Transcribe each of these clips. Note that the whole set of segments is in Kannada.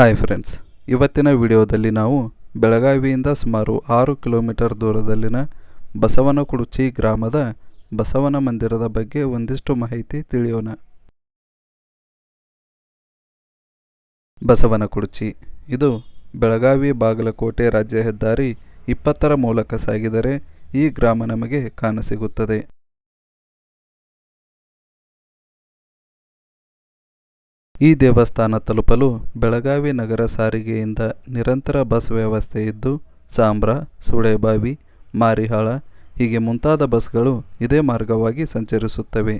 ಹಾಯ್ ಫ್ರೆಂಡ್ಸ್ ಇವತ್ತಿನ ವಿಡಿಯೋದಲ್ಲಿ ನಾವು ಬೆಳಗಾವಿಯಿಂದ ಸುಮಾರು ಆರು ಕಿಲೋಮೀಟರ್ ದೂರದಲ್ಲಿನ ಬಸವನಕುಡುಚಿ ಗ್ರಾಮದ ಬಸವನ ಮಂದಿರದ ಬಗ್ಗೆ ಒಂದಿಷ್ಟು ಮಾಹಿತಿ ತಿಳಿಯೋಣ. ಬಸವನಕುಡುಚಿ, ಇದು ಬೆಳಗಾವಿ ಬಾಗಲಕೋಟೆ ರಾಜ್ಯ ಹೆದ್ದಾರಿ ಇಪ್ಪತ್ತರ ಮೂಲಕ ಸಾಗಿದರೆ ಈ ಗ್ರಾಮ ನಮಗೆ ಕಾಣಸಿಗುತ್ತದೆ. ಈ ದೇವಸ್ಥಾನ ತಲುಪಲು ಬೆಳಗಾವಿ ನಗರ ಸಾರಿಗೆಯಿಂದ ನಿರಂತರ ಬಸ್ ವ್ಯವಸ್ಥೆ ಇದ್ದು, ಸಾಂಬ್ರಾ, ಸುಳೆಬಾವಿ, ಮಾರಿಹಾಳ, ಹೀಗೆ ಮುಂತಾದ ಬಸ್ಗಳು ಇದೇ ಮಾರ್ಗವಾಗಿ ಸಂಚರಿಸುತ್ತವೆ.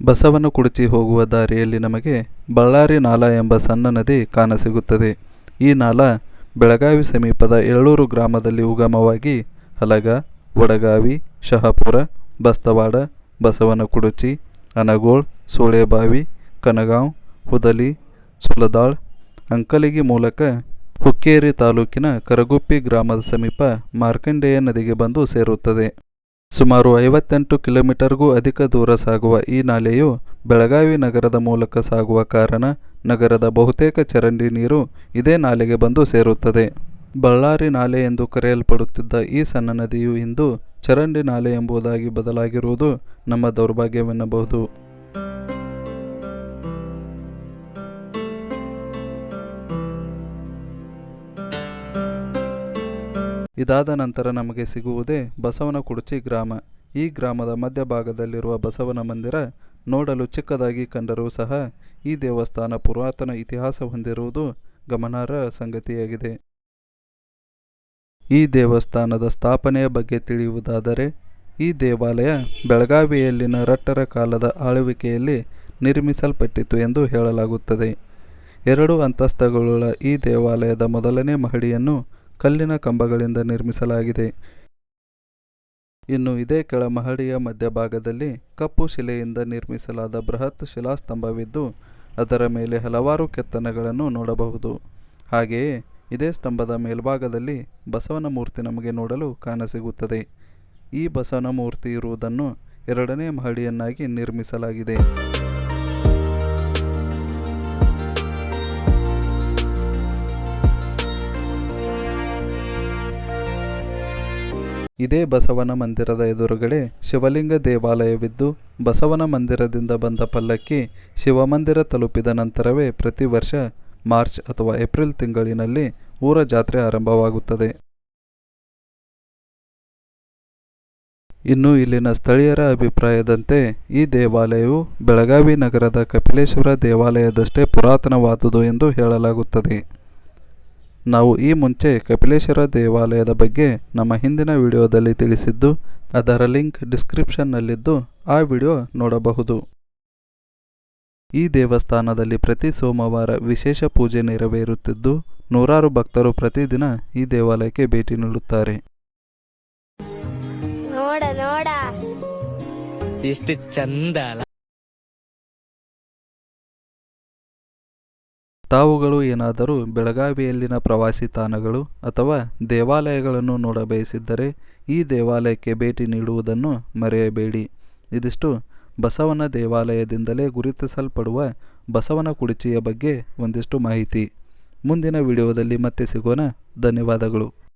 ಬಸವನ ಕುಡಚಿ ಹೋಗುವ ದಾರಿಯಲ್ಲಿ ನಮಗೆ ಬಳ್ಳಾರಿ ನಾಲ ಎಂಬ ಸಣ್ಣ ನದಿ ಕಾಣಸಿಗುತ್ತದೆ. ಈ ನಾಲ ಬೆಳಗಾವಿ ಸಮೀಪದ ಎಳ್ಳೂರು ಗ್ರಾಮದಲ್ಲಿ ಉಗಮವಾಗಿ ಹಲಗ, ವಡಗಾವಿ, ಶಹಾಪುರ, ಬಸ್ತವಾಡ ಬಸವನಕುಡುಚಿ ಅನಗೋಳ್, ಸೂಳೆಬಾವಿ, ಕನಗಾಂವ್, ಹುದಲಿ, ಸುಲದಾಳ್, ಅಂಕಲಿಗಿ ಮೂಲಕ ಹುಕ್ಕೇರಿ ತಾಲೂಕಿನ ಕರಗುಪ್ಪಿ ಗ್ರಾಮದ ಸಮೀಪ ಮಾರ್ಕಂಡೇಯ ನದಿಗೆ ಬಂದು ಸೇರುತ್ತದೆ. ಸುಮಾರು ಐವತ್ತೆಂಟು ಕಿಲೋಮೀಟರ್ಗೂ ಅಧಿಕ ದೂರ ಸಾಗುವ ಈ ನಾಲೆಯು ಬೆಳಗಾವಿ ನಗರದ ಮೂಲಕ ಸಾಗುವ ಕಾರಣ ನಗರದ ಬಹುತೇಕ ಚರಂಡಿ ನೀರು ಇದೇ ನಾಲೆಗೆ ಬಂದು ಸೇರುತ್ತದೆ. ಬಳ್ಳಾರಿ ನಾಲೆ ಎಂದು ಕರೆಯಲ್ಪಡುತ್ತಿದ್ದ ಈ ಸಣ್ಣ ನದಿಯು ಇಂದು ಚರಂಡಿ ನಾಲೆ ಎಂಬುದಾಗಿ ಬದಲಾಗಿರುವುದು ನಮ್ಮ ದೌರ್ಭಾಗ್ಯವೆನ್ನಬಹುದು. ಇದಾದ ನಂತರ ನಮಗೆ ಸಿಗುವುದೇ ಬಸವನಕುಡುಚಿ ಗ್ರಾಮ. ಈ ಗ್ರಾಮದ ಮಧ್ಯಭಾಗದಲ್ಲಿರುವ ಬಸವನ ಮಂದಿರ ನೋಡಲು ಚಿಕ್ಕದಾಗಿ ಕಂಡರೂ ಸಹ ಈ ದೇವಸ್ಥಾನ ಪುರಾತನ ಇತಿಹಾಸ ಹೊಂದಿರುವುದು ಗಮನಾರ್ಹ ಸಂಗತಿಯಾಗಿದೆ. ಈ ದೇವಸ್ಥಾನದ ಸ್ಥಾಪನೆಯ ಬಗ್ಗೆ ತಿಳಿಯುವುದಾದರೆ ಈ ದೇವಾಲಯ ಬೆಳಗಾವಿಯಲ್ಲಿನ ರಟ್ಟರ ಕಾಲದ ಆಳ್ವಿಕೆಯಲ್ಲಿ ನಿರ್ಮಿಸಲ್ಪಟ್ಟಿತು ಎಂದು ಹೇಳಲಾಗುತ್ತದೆ. ಎರಡು ಅಂತಸ್ತಗಳುಳ್ಳ ಈ ದೇವಾಲಯದ ಮೊದಲನೇ ಮಹಡಿಯನ್ನು ಕಲ್ಲಿನ ಕಂಬಗಳಿಂದ ನಿರ್ಮಿಸಲಾಗಿದೆ. ಇನ್ನು ಇದೇ ಕೆಳ ಮಹಡಿಯ ಮಧ್ಯಭಾಗದಲ್ಲಿ ಕಪ್ಪು ಶಿಲೆಯಿಂದ ನಿರ್ಮಿಸಲಾದ ಬೃಹತ್ ಶಿಲಾಸ್ತಂಭವಿದ್ದು, ಅದರ ಮೇಲೆ ಹಲವಾರು ಕೆತ್ತನೆಗಳನ್ನು ನೋಡಬಹುದು. ಹಾಗೆಯೇ ಇದೇ ಸ್ತಂಭದ ಮೇಲ್ಭಾಗದಲ್ಲಿ ಬಸವನ ಮೂರ್ತಿ ನಮಗೆ ನೋಡಲು ಕಾಣಸಿಗುತ್ತದೆ. ಈ ಬಸವನ ಮೂರ್ತಿ ಇರುವುದನ್ನು ಎರಡನೇ ಮಹಡಿಯನ್ನಾಗಿ ನಿರ್ಮಿಸಲಾಗಿದೆ. ಇದೇ ಬಸವನ ಮಂದಿರದ ಎದುರುಗಡೆ ಶಿವಲಿಂಗ ದೇವಾಲಯವಿದ್ದು, ಬಸವನ ಮಂದಿರದಿಂದ ಬಂದ ಪಲ್ಲಕ್ಕಿ ಶಿವಮಂದಿರ ತಲುಪಿದ ನಂತರವೇ ಪ್ರತಿ ವರ್ಷ ಮಾರ್ಚ್ ಅಥವಾ ಏಪ್ರಿಲ್ ತಿಂಗಳಿನಲ್ಲಿ ಊರ ಜಾತ್ರೆ ಆರಂಭವಾಗುತ್ತದೆ. ಇನ್ನು ಇಲ್ಲಿನ ಸ್ಥಳೀಯರ ಅಭಿಪ್ರಾಯದಂತೆ ಈ ದೇವಾಲಯವು ಬೆಳಗಾವಿ ನಗರದ ಕಪಿಲೇಶ್ವರ ದೇವಾಲಯದಷ್ಟೇ ಪುರಾತನವಾದುದು ಎಂದು ಹೇಳಲಾಗುತ್ತದೆ. ನಾವು ಈ ಮುಂಚೆ ಕಪಿಲೇಶ್ವರ ದೇವಾಲಯದ ಬಗ್ಗೆ ನಮ್ಮ ಹಿಂದಿನ ವಿಡಿಯೋದಲ್ಲಿ ತಿಳಿಸಿದ್ದು, ಅದರ ಲಿಂಕ್ ಡಿಸ್ಕ್ರಿಪ್ಷನ್ನಲ್ಲಿದ್ದು ಆ ವಿಡಿಯೋ ನೋಡಬಹುದು. ಈ ದೇವಸ್ಥಾನದಲ್ಲಿ ಪ್ರತಿ ಸೋಮವಾರ ವಿಶೇಷ ಪೂಜೆ ನೆರವೇರುತ್ತಿದ್ದು, ನೂರಾರು ಭಕ್ತರು ಪ್ರತಿದಿನ ಈ ದೇವಾಲಯಕ್ಕೆ ಭೇಟಿ ನೀಡುತ್ತಾರೆ. ನೋಡ ನೋಡ. ಎಷ್ಟು ಚಂದ ಅಲ್ಲ. ತಾವುಗಳು ಏನಾದರೂ ಬೆಳಗಾವಿಯಲ್ಲಿನ ಪ್ರವಾಸಿ ತಾಣಗಳು ಅಥವಾ ದೇವಾಲಯಗಳನ್ನು ನೋಡಬಯಸಿದ್ದರೆ ಈ ದೇವಾಲಯಕ್ಕೆ ಭೇಟಿ ನೀಡುವುದನ್ನು ಮರೆಯಬೇಡಿ. ಇದಿಷ್ಟು ಬಸವನ ದೇವಾಲಯದಿಂದಲೇ ಗುರುತಿಸಲ್ಪಡುವ ಬಸವನ ಕುಡಿಚಿಯ ಬಗ್ಗೆ ಒಂದಿಷ್ಟು ಮಾಹಿತಿ. ಮುಂದಿನ ವಿಡಿಯೋದಲ್ಲಿ ಮತ್ತೆ ಸಿಗೋಣ. ಧನ್ಯವಾದಗಳು.